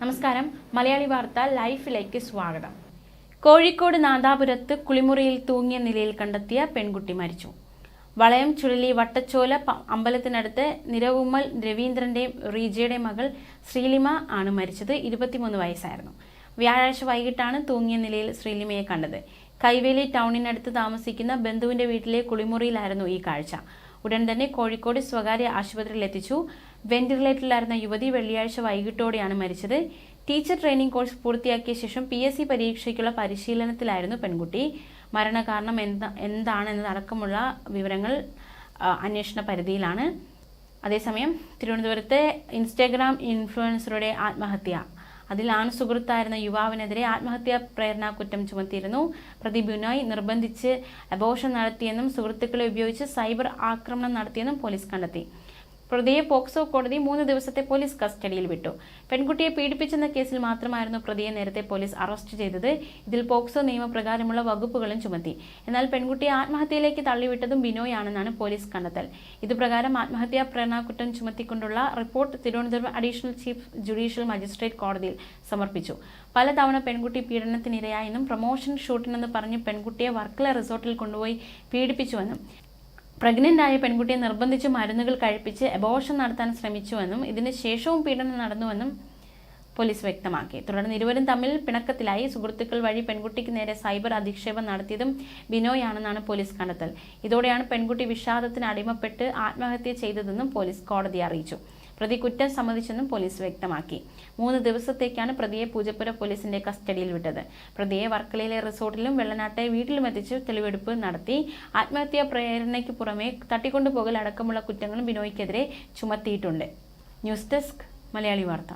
നമസ്കാരം. മലയാളി വാർത്ത ലൈഫിലേക്ക് സ്വാഗതം. കോഴിക്കോട് നാദാപുരത്ത് കുളിമുറിയിൽ തൂങ്ങിയ നിലയിൽ കണ്ടെത്തിയ പെൺകുട്ടി മരിച്ചു. വളയം ചുഴലി വട്ടച്ചോല അമ്പലത്തിനടുത്ത് നിരവുമ്മൽ രവീന്ദ്രന്റെയും റീജയുടെ മകൾ ശ്രീലിമ ആണ് മരിച്ചത്. ഇരുപത്തിമൂന്ന് വയസ്സായിരുന്നു. വ്യാഴാഴ്ച വൈകിട്ടാണ് തൂങ്ങിയ നിലയിൽ ശ്രീലിമയെ കണ്ടത്. കൈവേലി ടൗണിനടുത്ത് താമസിക്കുന്ന ബന്ധുവിന്റെ വീട്ടിലെ കുളിമുറിയിലായിരുന്നു ഈ കാഴ്ച. ഉടൻ തന്നെ കോഴിക്കോട് സ്വകാര്യ ആശുപത്രിയിൽ എത്തിച്ചു. വെന്റിലേറ്ററിലായിരുന്ന യുവതി വെള്ളിയാഴ്ച വൈകിട്ടോടെയാണ് മരിച്ചത്. ടീച്ചർ ട്രെയിനിംഗ് കോഴ്സ് പൂർത്തിയാക്കിയ ശേഷം പി എസ് സി പരീക്ഷയ്ക്കുള്ള പരിശീലനത്തിലായിരുന്നു പെൺകുട്ടി. മരണകാരണം എന്താ എന്താണെന്നതടക്കമുള്ള വിവരങ്ങൾ അന്വേഷണ പരിധിയിലാണ്. അതേസമയം തിരുവനന്തപുരത്തെ ഇൻസ്റ്റാഗ്രാം ഇൻഫ്ലുവൻസറുടെ ആത്മഹത്യ. ആൺ സുഹൃത്തായിരുന്ന യുവാവിനെതിരെ ആത്മഹത്യാ പ്രേരണ കുറ്റം ചുമത്തിയിരുന്നു. പ്രതി ബിനോയ് നിർബന്ധിച്ച് അബോഷൻ നടത്തിയെന്നും സുഹൃത്തുക്കളെ ഉപയോഗിച്ച് സൈബർ ആക്രമണം നടത്തിയെന്നും പോലീസ് കണ്ടെത്തി. പ്രതിയെ പോക്സോ കോടതി മൂന്ന് ദിവസത്തെ പോലീസ് കസ്റ്റഡിയിൽ വിട്ടു. പെൺകുട്ടിയെ പീഡിപ്പിച്ചെന്ന കേസിൽ മാത്രമായിരുന്നു പ്രതിയെ നേരത്തെ പോലീസ് അറസ്റ്റ് ചെയ്തത്. ഇതിൽ പോക്സോ നിയമപ്രകാരമുള്ള വകുപ്പുകളും ചുമത്തി. എന്നാൽ പെൺകുട്ടിയെ ആത്മഹത്യയിലേക്ക് തള്ളിവിട്ടതും ബിനോയാണെന്നാണ് പോലീസ് കണ്ടെത്തൽ. ഇതുപ്രകാരം ആത്മഹത്യാ പ്രേരണാകുറ്റം ചുമത്തിക്കൊണ്ടുള്ള report Thiruvananthapuram additional chief judicial magistrate കോടതിയിൽ സമർപ്പിച്ചു. പലതവണ പെൺകുട്ടി പീഡനത്തിനിരയായെന്നും പ്രൊമോഷൻ ഷൂട്ടിനെന്ന് പറഞ്ഞ് പെൺകുട്ടിയെ വർക്കല റിസോർട്ടിൽ കൊണ്ടുപോയി പീഡിപ്പിച്ചുവെന്നും പ്രഗ്നന്റ് ആയ പെൺകുട്ടിയെ നിർബന്ധിച്ച് മരുന്നുകൾ കഴിപ്പിച്ച് അബോർഷൻ നടത്താൻ ശ്രമിച്ചുവെന്നും ഇതിന് ശേഷവും പീഡനം നടന്നുവെന്നും പോലീസ് വ്യക്തമാക്കി. തുടർന്ന് ഇരുവരും തമ്മിൽ പിണക്കത്തിലായി. സുഹൃത്തുക്കൾ വഴി പെൺകുട്ടിക്ക് നേരെ സൈബർ അധിക്ഷേപം നടത്തിയതും ബിനോയാണെന്നാണ് പോലീസ് കണ്ടെത്തൽ. ഇതോടെയാണ് പെൺകുട്ടി വിഷാദത്തിന് അടിമപ്പെട്ട് ആത്മഹത്യ ചെയ്തതെന്നും പോലീസ് കോടതിയെ അറിയിച്ചു. പ്രതി കുറ്റം സമ്മതിച്ചെന്നും പോലീസ് വ്യക്തമാക്കി. മൂന്ന് ദിവസത്തേക്കാണ് പ്രതിയെ പൂജപ്പുര പോലീസിന്റെ കസ്റ്റഡിയിൽ വിട്ടത്. പ്രതിയെ വർക്കലയിലെ റിസോർട്ടിലും വെള്ളനാട്ടെ വീട്ടിലും എത്തിച്ച് തെളിവെടുപ്പ് നടത്തി ആത്മഹത്യാ പ്രേരണയ്ക്ക് പുറമെ തട്ടിക്കൊണ്ടുപോകൽ അടക്കമുള്ള കുറ്റങ്ങളും ബിനോയ്ക്കെതിരെ ചുമത്തിയിട്ടുണ്ട്. News desk Malayali Vartha.